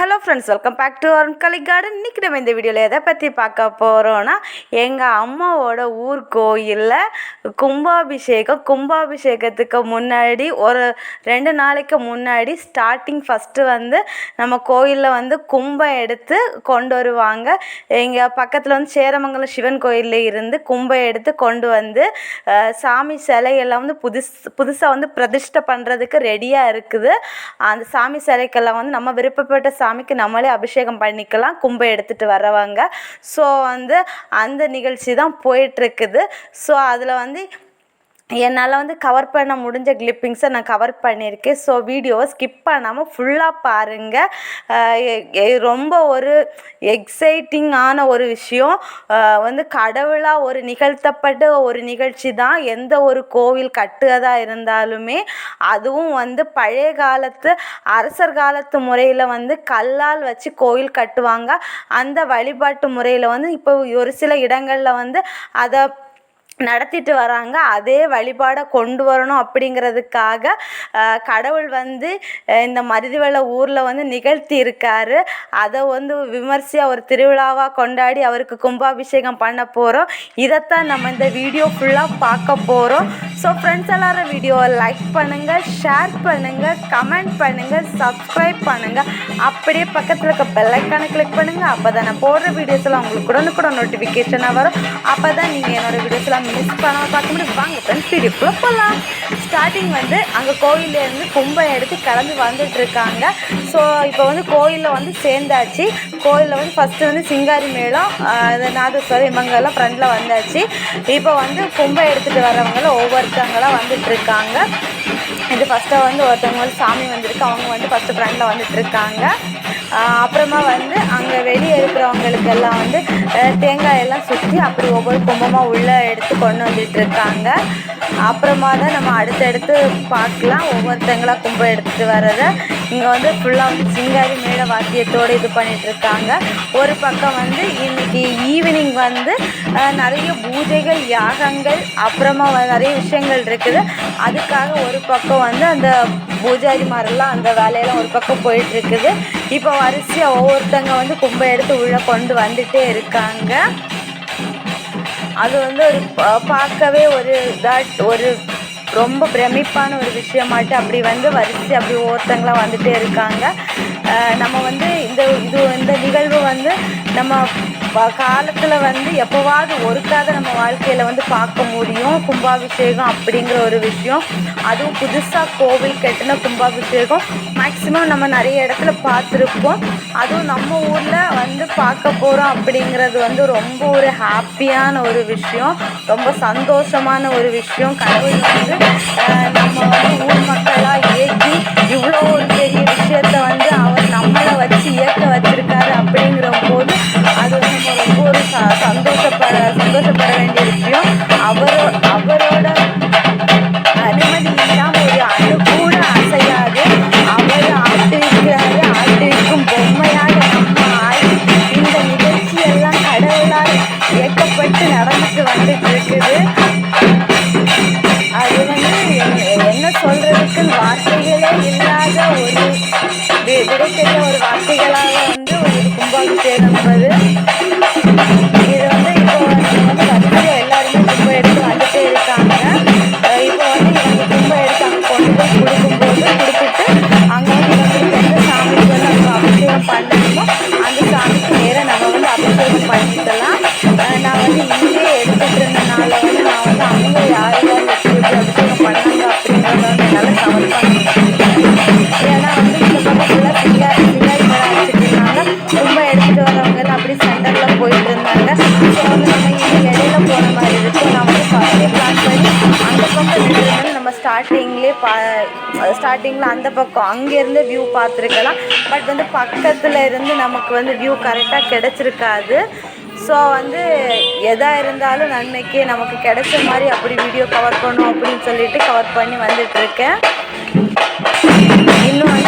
Hello friends welcome back to Arunkali garden இன்றைக்கி நம்ம இந்த வீடியோவில் எதை பற்றி பார்க்க போகிறோன்னா எங்கள் அம்மாவோட ஊர் கோயிலில் கும்பாபிஷேகம் கும்பாபிஷேகத்துக்கு முன்னாடி ஒரு ரெண்டு நாளைக்கு முன்னாடி ஸ்டார்டிங் ஃபஸ்ட்டு வந்து நம்ம கோயிலில் வந்து கும்பம் எடுத்து கொண்டு வருவாங்க. எங்கள் பக்கத்தில் வந்து சேரமங்கலம் சிவன் கோயிலில் இருந்து கும்பம் எடுத்து கொண்டு வந்து சாமி சிலையெல்லாம் வந்து புதுசு புதுசாக வந்து பிரதிஷ்டை பண்ணுறதுக்கு ரெடியாக இருக்குது. அந்த சாமி சிலைக்கெல்லாம் வந்து நம்ம விருப்பப்பட்ட சாமிக்கு நம்மளே அபிஷேகம் பண்ணிக்கலாம் கும்பம் எடுத்துகிட்டு வரவங்க. ஸோ வந்து அந்த நிகழ்ச்சி தான் போயிட்டுருக்குது ஸோ அதில் வந்து என்னால் வந்து கவர் பண்ண முடிஞ்ச கிளிப்பிங்ஸை நான் கவர் பண்ணியிருக்கேன். ஸோ வீடியோவை ஸ்கிப் பண்ணாமல் ஃபுல்லாக பாருங்கள் ரொம்ப ஒரு எக்ஸைட்டிங்கான ஒரு விஷயம். வந்து கடவுளாக ஒரு நிகழ்த்தப்பட்ட ஒரு நிகழ்ச்சி தான். எந்த ஒரு கோவில் கட்டுவதாக இருந்தாலுமே அதுவும் வந்து பழைய காலத்து அரசர் காலத்து முறையில் வந்து கல்லால் வச்சு கோயில் கட்டுவாங்க. அந்த வழிபாட்டு முறையில் வந்து இப்போ ஒரு சில இடங்களில் வந்து அதை நடத்திட்டு வராங்க. அதே வழிபாடை கொண்டு வரணும் அப்படிங்கிறதுக்காக கடவுள் வந்து இந்த மருதிவள ஊரில் வந்து நிகழ்த்தி இருக்காரு அதை வந்து விமர்சையாக ஒரு திருவிழாவாக கொண்டாடி அவருக்கு கும்பாபிஷேகம் பண்ண போகிறோம் இதைத்தான் நம்ம இந்த வீடியோ ஃபுல்லாக பார்க்க போகிறோம் ஸோ ஃப்ரெண்ட்ஸ் எல்லாரும் வீடியோவை லைக் பண்ணுங்கள் ஷேர் பண்ணுங்கள் கமெண்ட் பண்ணுங்கள் சப்ஸ்கிரைப் பண்ணுங்கள் அப்படியே பக்கத்தில் இருக்க பெல்லைக்கானை கிளிக் பண்ணுங்கள் அப்போ தான் நான் போடுற வீடியோஸ் உங்களுக்கு உடனுக்குடன் நோட்டிஃபிகேஷனாக வரும். அப்போ தான் நீங்கள் என்னோட வீடியோஸ்லாம் மிஸ் பண்ணாமல் பார்க்க முடியும் வாங்க ஃப்ரெண்ட்ஸ் வீடியோக்குள்ளே போகலாம் ஸ்டார்டிங் வந்து அங்கே கோயிலேருந்து கும்பம் எடுத்து கிளம்பி வந்துட்டுருக்காங்க ஸோ இப்போ வந்து கோயிலில் வந்து சேர்ந்தாச்சு. கோயிலில் வந்து ஃபஸ்ட்டு வந்து சிங்காரி மேளம் இந்த நாதஸ்வரம் இவங்கெல்லாம் ஃப்ரெண்டில் வந்தாச்சு. இப்போ வந்து கும்பம் எடுத்துகிட்டு வரவங்களாம் ஒவ்வொருத்தவங்களாம் வந்துட்டுருக்காங்க இது ஃபஸ்ட்டாக வந்து ஒருத்தவங்க வந்து சாமி வந்திருக்கு. அவங்க வந்து ஃபஸ்ட்டு ஃப்ரெண்டில் வந்துட்டு இருக்காங்க. அப்புறமா வந்து அங்கே வெளியே இருக்கிறவங்களுக்கெல்லாம் வந்து தேங்காய் எல்லாம் சுற்றி அப்படி ஒவ்வொரு கும்பமாக உள்ளே எடுத்து கொண்டு வந்துட்டு இருக்காங்க. அப்புறமா தான் நம்ம அடுத்தடுத்து பார்க்கலாம். ஒவ்வொருத்தங்களா கும்பம் எடுத்துகிட்டு வர்றதை. இங்கே வந்து ஃபுல்லாக வந்து சிங்காரி மேட வாத்தியத்தோடு இது பண்ணிகிட்ருக்காங்க இருக்காங்க. ஒரு பக்கம் வந்து இன்றைக்கி ஈவினிங் வந்து நிறைய பூஜைகள் யாகங்கள் அப்புறமா நிறைய விஷயங்கள் இருக்குது. அதுக்காக ஒரு பக்கம் வந்து அந்த பூஜாரிமாரெல்லாம் அந்த வேலையெல்லாம் ஒரு பக்கம் போயிட்டுருக்குது. இப்போ வரிசையாக ஒவ்வொருத்தங்க வந்து கும்பம் எடுத்து உள்ளே கொண்டு வந்துகிட்டே இருக்காங்க. அது வந்து ஒரு பார்க்கவே ஒரு இதாக ஒரு ரொம்ப பிரமிப்பான ஒரு விஷயமாட்டு அப்படி வந்து வரிசை அப்படி ஒருத்தங்களாம் வந்துட்டே இருக்காங்க. நம்ம வந்து இந்த இது இந்த நிகழ்வு வந்து நம்ம காலத்தில் வந்து எப்போவாவது ஒருக்காத நம்ம வாழ்க்கையில் வந்து பார்க்க முடியும். கும்பாபிஷேகம் அப்படிங்கிற ஒரு விஷயம். அதுவும் புதுசாக கோவில் கட்டின கும்பாபிஷேகம். மேக்ஸிமம் நம்ம நிறைய இடத்துல பார்த்துருப்போம். அதுவும் நம்ம ஊரில் வந்து பார்க்க போகிறோம் அப்படிங்கிறது வந்து ரொம்ப ஒரு ஹாப்பியான ஒரு விஷயம். ரொம்ப சந்தோஷமான ஒரு விஷயம். கடவுள் வந்து நம்ம வந்து ஊர் மக்களாக ஏற்றி இவ்வளோ ஒரு பெரிய விஷயத்த வந்து அவர் நம்மளை வச்சு இயக்க வச்சுருக்காரு அப்படிங்கிற போது அது வந்து நம்ம ரொம்ப ஒரு ச போயிட்டு இருந்தாங்க ஸோ வந்து நம்ம இடையில போன மாதிரி இருக்கும் நான் வந்து பிளான் பண்ணி அந்த பக்கம் ஸ்டார்டிங்லேயே பா ஸ்டார்டிங்கில் அந்த பக்கம் அங்கேருந்து வியூ பார்த்துருக்கலாம். பட் வந்து பக்கத்தில் இருந்து நமக்கு வந்து வியூ கரெக்டாக கிடச்சிருக்காது. ஸோ வந்து எதாக இருந்தாலும் நன்மைக்கு நமக்கு கிடைச்ச மாதிரி அப்படி வீடியோ கவர் பண்ணும் அப்படின்னு சொல்லிட்டு கவர் பண்ணி வந்துட்டுருக்கேன். இன்னும்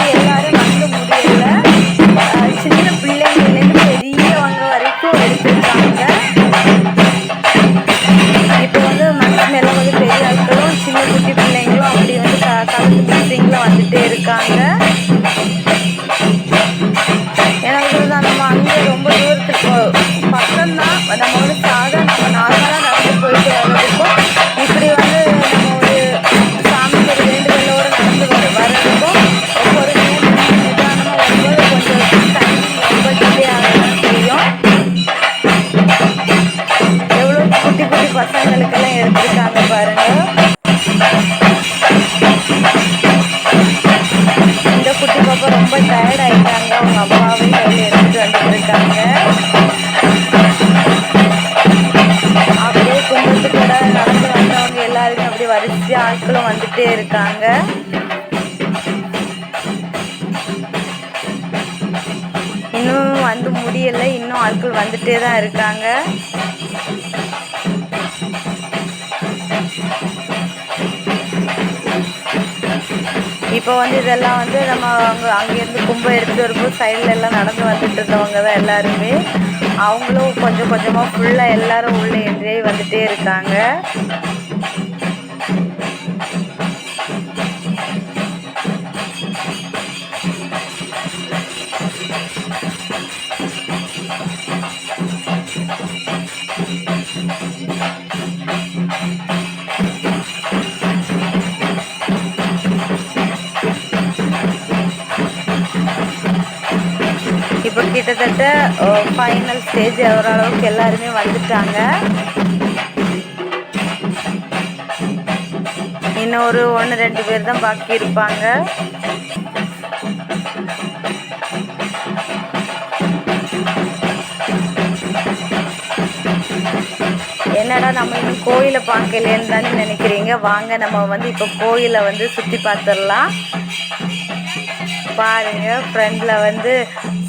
வந்துட்டே தான் இருக்காங்க. இப்போ வந்து இதெல்லாம் வந்து நம்ம அங்கே அங்கேருந்து கும்பம் எடுத்துகிட்டு வரும்போது சைடில் எல்லாம் நடந்து வந்துட்டு இருந்தவங்க தான் எல்லாருமே. அவங்களும் கொஞ்சம் கொஞ்சமாக ஃபுல்லாக எல்லாரும் உள்ளே என்ட்ரி வந்துட்டே இருக்காங்க. இப்போ கிட்டத்தட்ட ஃபைனல் ஸ்டேஜ் ஓரளவுக்கு எல்லாருமே வந்துட்டாங்க. இன்னும் ஒரு ஒன்று ரெண்டு பேர் தான் பாக்கி இருப்பாங்க. என்னடா நம்ம இன்னும் கோயிலை பார்க்கலன்னு தானே நினைக்கிறீங்க? வாங்க நம்ம வந்து இப்போ கோயிலை வந்து சுற்றி பார்த்துடலாம். பாருங்க ஃப்ரெண்டில் வந்து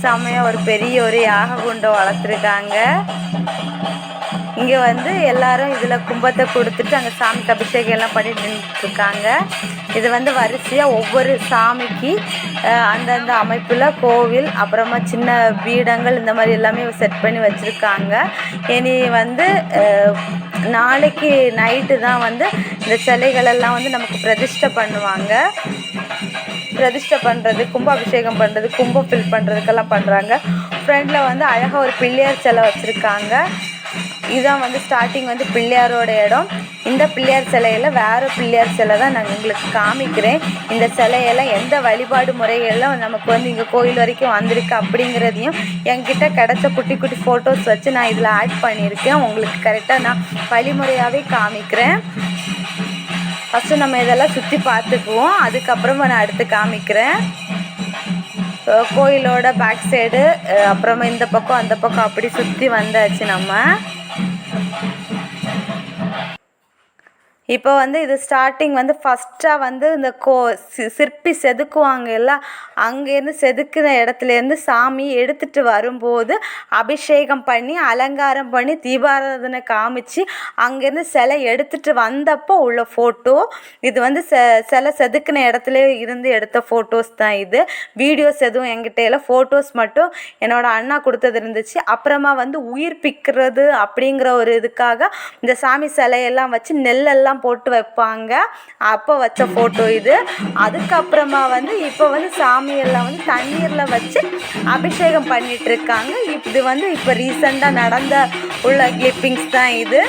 செம்மையாக ஒரு பெரிய ஒரு யாக குண்டம் வளர்த்துருக்காங்க. இங்கே வந்து எல்லாரும் இதில் கும்பத்தை கொடுத்துட்டு அங்கே சாமிக்கு அபிஷேகம் எல்லாம் பண்ணிட்டு இருக்காங்க இது வந்து வரிசையாக ஒவ்வொரு சாமிக்கு அந்தந்த அமைப்பில் கோவில் அப்புறமா சின்ன பீடங்கள் இந்த மாதிரி எல்லாமே செட் பண்ணி வச்சுருக்காங்க. இனி வந்து நாளைக்கு நைட்டு தான் வந்து இந்த சிலைகளெல்லாம் வந்து நமக்கு பிரதிஷ்டை பண்ணுவாங்க. பிரதிஷ்டை பண்ணுறது கும்பாபிஷேகம் பண்ணுறது கும்பம் ஃபில் பண்ணுறதுக்கெல்லாம் பண்ணுறாங்க ஃப்ரண்டில் வந்து அழகாக ஒரு பிள்ளையார் சிலை வச்சுருக்காங்க. இதுதான் வந்து ஸ்டார்டிங் வந்து பிள்ளையாரோட இடம். இந்த பிள்ளையார் சிலையில் வேறு பிள்ளையார் சிலை தான் நான் உங்களுக்கு காமிக்கிறேன். இந்த சிலையெல்லாம் எந்த வழிபாடு முறைகள்லாம் நமக்கு வந்து இங்கே கோயில் வரைக்கும் வந்திருக்கு அப்படிங்கிறதையும் என்கிட்ட கிடச்ச குட்டி குட்டி ஃபோட்டோஸ் வச்சு நான் இதில் ஆட் பண்ணியிருக்கேன். உங்களுக்கு கரெக்டாக நான் வழிமுறையாகவே காமிக்கிறேன். ஃபஸ்ட்டு நம்ம இதெல்லாம் சுற்றி பார்த்துக்குவோம். அதுக்கப்புறமா நான் அடுத்து காமிக்கிறேன். கோயிலோட பேக் சைடு அப்புறமா இந்த பக்கம் அந்த பக்கம் அப்படி சுற்றி வந்தாச்சு நம்ம. இப்போ வந்து இது ஸ்டார்டிங் வந்து ஃபஸ்ட்டாக வந்து இந்த கோ சி சிற்பி செதுக்குவாங்க இல்லை அங்கேருந்து செதுக்கின இடத்துலேருந்து சாமி எடுத்துகிட்டு வரும்போது அபிஷேகம் பண்ணி அலங்காரம் பண்ணி தீபாராதனை காமிச்சு அங்கேருந்து சிலை எடுத்துகிட்டு வந்தப்போ உள்ள ஃபோட்டோ இது வந்து செ சிலை செதுக்கின இடத்துல இருந்து எடுத்த ஃபோட்டோஸ் தான் இது. வீடியோஸ் எதுவும் என்கிட்ட இல்லை ஃபோட்டோஸ் மட்டும் என்னோட அண்ணா கொடுத்தது இருந்துச்சு. அப்புறமா வந்து உயிர்ப்பிக்கிறது அப்படிங்கிற ஒரு இதுக்காக இந்த சாமி சிலையெல்லாம் வச்சு நெல்லெல்லாம் போட்டு வைப்பாங்க. அப்போ வச்ச ஃபோட்டோ இது. அதுக்கப்புறமா வந்து இப்போ வந்து சாமியெல்லாம் வந்து தண்ணீரில் வச்சு அபிஷேகம் பண்ணிட்டு இருக்காங்க. இது வந்து இப்போ ரீசெண்டாக நடந்த உள்ள கிளிப்பிங்ஸ் தான் இது.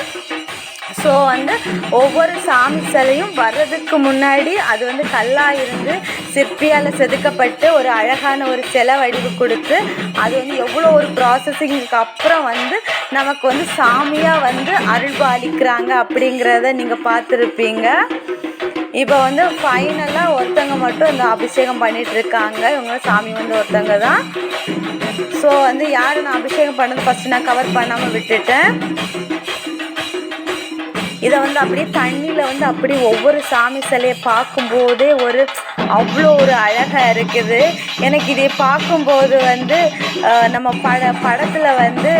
ஸோ வந்து ஒவ்வொரு சாமி சிலையும் வர்றதுக்கு முன்னாடி அது வந்து கல்லாக இருந்து சிற்பியால் செதுக்கப்பட்டு ஒரு அழகான ஒரு சிலை வடிவு கொடுத்து அது வந்து எவ்வளோ ஒரு ப்ராசஸிங்க்கு அப்புறம் வந்து நமக்கு வந்து சாமியாக வந்து அருள்பாலிக்கிறாங்க அப்படிங்கிறத நீங்கள் பார்த்துருப்பீங்க. இப்போ வந்து ஃபைனலாக ஒருத்தங்க மட்டும் இந்த அபிஷேகம் பண்ணிட்டு இருக்காங்க. இவங்க சாமி வந்து ஒருத்தங்க தான். ஸோ வந்து யார் நான் அபிஷேகம் பண்ணது ஃபஸ்ட்டு நான் கவர் பண்ணாமல் விட்டுட்டேன். இதை வந்து அப்படியே தண்ணியில் வந்து அப்படி ஒவ்வொரு சாமி சிலையை பார்க்கும்போதே ஒரு அவ்வளோ ஒரு அழகாக இருக்குது. எனக்கு இதை பார்க்கும்போது வந்து நம்ம பட படத்தில் வந்து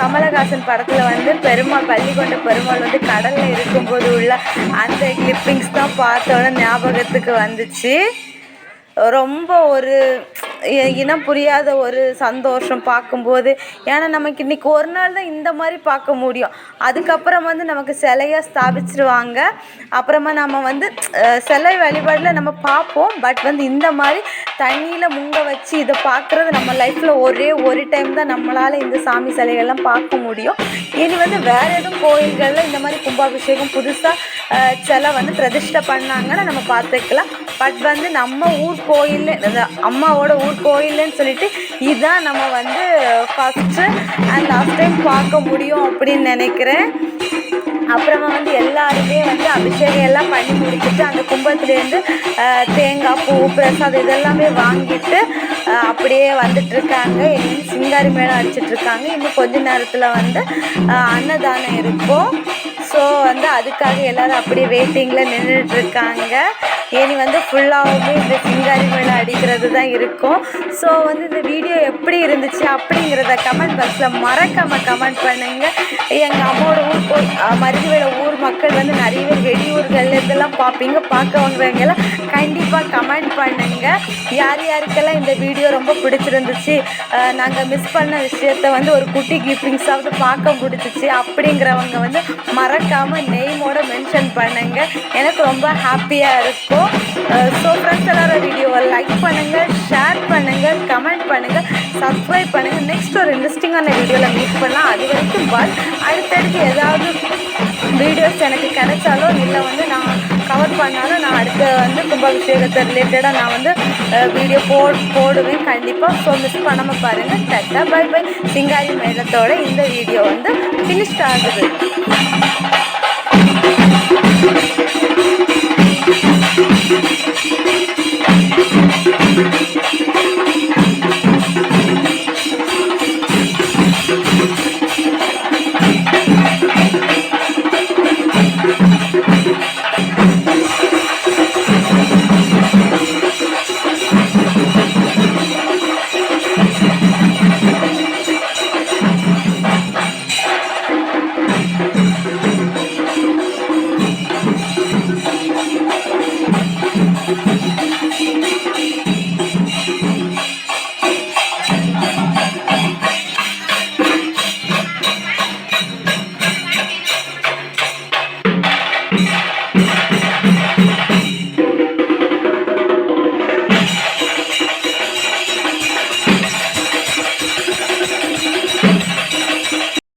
கமலஹாசன் படத்தில் வந்து பெருமாள் பள்ளிக்கொண்ட பெருமாள் வந்து கடலில் இருக்கும்போது உள்ள அந்த கிளிப்பிங்ஸ் தான் பார்த்தோன்னே ஞாபகத்துக்கு வந்துச்சு. ரொம்ப ஒரு இனம் புரியாத ஒரு சந்தோஷம் பார்க்கும்போது. ஏன்னா நமக்கு இன்றைக்கி ஒரு நாள் தான் இந்த மாதிரி பார்க்க முடியும். அதுக்கப்புறம் வந்து நமக்கு சிலையை ஸ்தாபிச்சிருவாங்க. அப்புறமா நம்ம வந்து சிலை வழிபாடில் நம்ம பார்ப்போம். பட் வந்து இந்த மாதிரி தண்ணியில் முங்க வச்சு இதை பார்க்குறது நம்ம லைஃப்பில் ஒரே ஒரு டைம் தான் நம்மளால் இந்த சாமி சிலைகள்லாம் பார்க்க முடியும். இனி வந்து வேறு எதுவும் கோயில்களில் இந்த மாதிரி கும்பாபிஷேகம் புதுசாக சிலை வந்து பிரதிஷ்டை பண்ணாங்கன்னா நம்ம பார்த்துக்கலாம். பட் வந்து நம்ம ஊர் கோயில் அம்மாவோட ஊர் கோயில்னு சொல்லிட்டு இதுதான் நம்ம வந்து ஃபஸ்ட்டு அண்ட் லாஸ்ட் டைம் பார்க்க முடியும் அப்படின்னு நினைக்கிறேன். அப்புறமா வந்து எல்லாருமே வந்து அபிஷேகம் எல்லாம் பண்ணி முடிச்சுட்டு அந்த கும்பத்துலேருந்து தேங்காய் பூ பிரசாதம் இதெல்லாமே வாங்கிட்டு அப்படியே வந்துட்டுருக்காங்க இன்னும் சிங்காரி மேலே அடிச்சிட்ருக்காங்க இன்னும் கொஞ்ச நேரத்தில் வந்து அன்னதானம் இருக்கும். ஸோ வந்து அதுக்காக எல்லோரும் அப்படியே வெயிட்டிங்கில் நின்றுட்டு ஏனி வந்து ஃபுல்லாகவுமே இந்த சிங்காரி மேலே அடிக்கிறது தான் இருக்கும். ஸோ வந்து இந்த வீடியோ எப்படி இருந்துச்சு அப்படிங்கிறத கமெண்ட் பாக்ஸில் மறக்காமல் கமெண்ட் பண்ணுங்கள் எங்கள் அம்மாவோட ஊர் போய் மருதுவேல ஊர் மக்கள் வந்து நிறைய பேர் வெளியூர்கள் இதெல்லாம் பார்ப்பீங்க பார்க்கவங்க எல்லாம் கண்டிப்பாக கமெண்ட் பண்ணுங்கள் யார் யாருக்கெல்லாம் இந்த வீடியோ ரொம்ப பிடிச்சிருந்துச்சு நாங்கள் மிஸ் பண்ண விஷயத்த வந்து ஒரு குட்டி கிஃப்டிங்ஸாவது பார்க்க முடிச்சிச்சு அப்படிங்கிறவங்க வந்து மறக்காமல் நெய்மோட மென்ஷன் பண்ணுங்க. எனக்கு ரொம்ப ஹாப்பியாக இருக்கும். ஸோ ஃப்ரெண்ட்ஸ் எல்லாரும் வீடியோவை லைக் பண்ணுங்கள் ஷேர் பண்ணுங்கள் கமெண்ட் பண்ணுங்கள் சப்ஸ்கிரைப் பண்ணுங்கள் நெக்ஸ்ட் ஒரு இன்ட்ரெஸ்டிங்கான வீடியோவில் மீட் பண்ணலாம். அது வரைக்கும் பாய் அடுத்தடுத்து ஏதாவது வீடியோஸ் எனக்கு கிடைச்சாலோ இல்லை வந்து நான் கவர் பண்ணாலும் நான் அடுத்து வந்து கும்பாபிஷேகத்தை ரிலேட்டடாக நான் வந்து வீடியோ போ போடுவேன் கண்டிப்பாக ஸோ மிஸ் பண்ணாமல் பாருங்கள் டட்டா பை பை சிங்காரி மேளத்தோட இந்த வீடியோ வந்து ஃபினிஷ்ட் ஆகுது.